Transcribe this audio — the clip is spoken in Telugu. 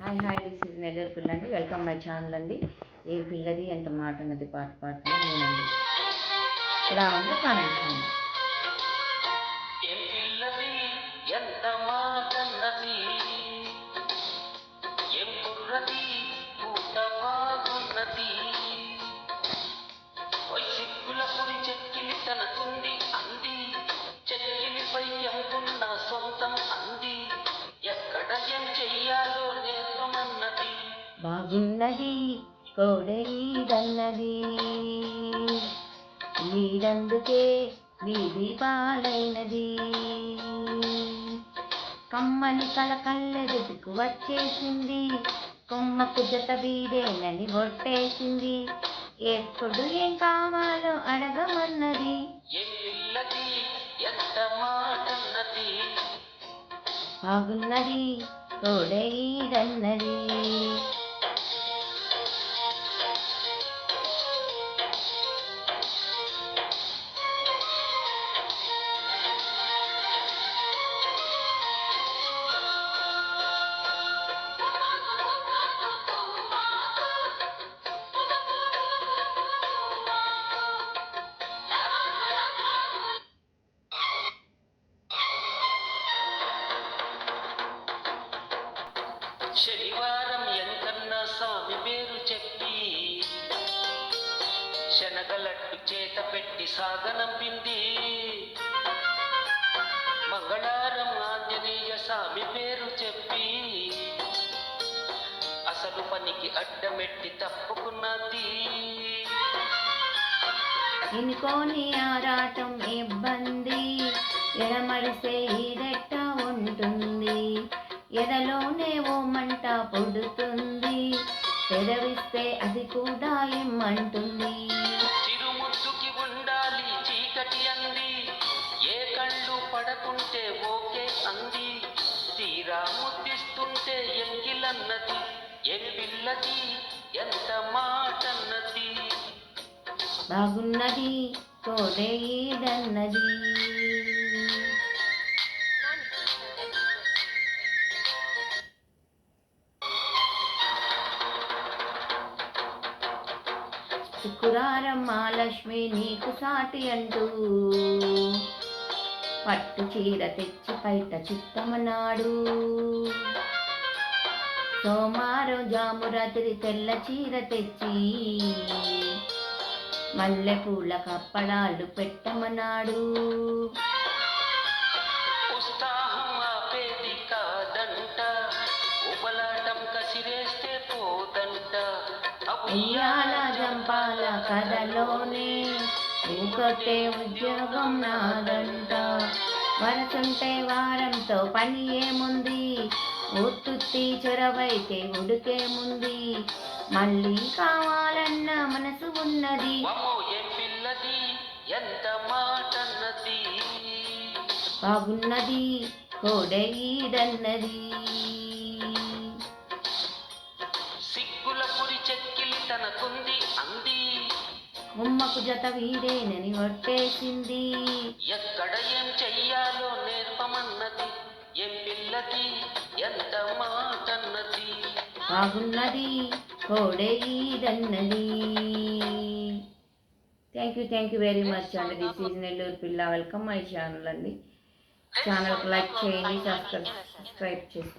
Hi hi this is Nellore పిల్ల అండి వెల్కమ్ మై ఛానల్ అండి. ఏ పిల్లది ఎంత మాట ఉన్నది పాట పాటలో నేనండి. ఇలా ఉంది పాడండి బాగున్నది కోడైదన్నది వీడందుకే వీధి పాలైనది కమ్మని కలకల్లెదుకు వచ్చేసింది. కొమ్మకు జత వీడేనని ఒట్టేసింది ఎప్పుడు ఏం కావాలో అడగమన్నది. బాగున్నది కోడైదన్నది శనివారం ఎంతన్నా స్వామి పేరు చెప్పి. శనగలట్టు చేత పెట్టి సాగనంపింది మంగళారం ఆంజనేయ స్వామి పేరు చెప్పి. అసలు పనికి అడ్డమెట్టి తప్పుకున్నది ఇనుకోని ఆరాటం ఇబ్బంది. ఎడమరిసే ఈడెట్ట ఉంటుంది. ఎదలోనే ఓ మంట పొడుతుంది. పెదవిస్తే అది కూడా ఇమ్మంటుంది. చిరుముద్దుకి ఉండాలి చీకటి అంది. ఏ కళ్ళు పడకుంటే ఓకే అంది. తీరా ముద్దిస్తుంటే ఎంగిలన్నది. ఏం పిల్లది? ఎంత మాటన్నది? బాగున్నది కోడే ఈడన్నది శుక్రారం మహాలక్ష్మి నీకు సాటి అంటూ. పట్టు చీర తెచ్చి పైట చిత్తమన్నాడు. సోమారం జాము రాత్రి తెల్ల చీర తెచ్చి మల్లెపూల కప్పడాలు పెట్టమన్నాడు. ఉత్సాహం కసిరేస్తే పోదంట. అయ్యాల జంపాల కథలోనే ఇంకొట్టే ఉద్యోగం నాదంట. వరసుంటే వారంతో పని ఏముంది? ఉత్తుత్తి చొరవైతే ఉడికేముంది మళ్ళీ కావాలన్న మనసు ఉన్నది. ఎంత మాటన్నది? బాగున్నది కోడైదన్నది. తనకుంది అంది. ఉమ్మకు జత వీడేనని ఒట్టేసింది ఎక్కడ ఏం చెయ్యాలో నేర్పమన్నది. ఏం పిల్లది ఎంత మాటన్నది. బాగున్నది కోడైదన్నది thank you thank you very much అండి. దిస్ ఈజ్ నెల్లూరు పిల్ల వెల్కమ్ మై ఛానల్ అండి. ఛానల్కి లైక్ చేయండి సబ్స్క్రైబ్ సబ్స్క్రైబ్ చేసుకోండి.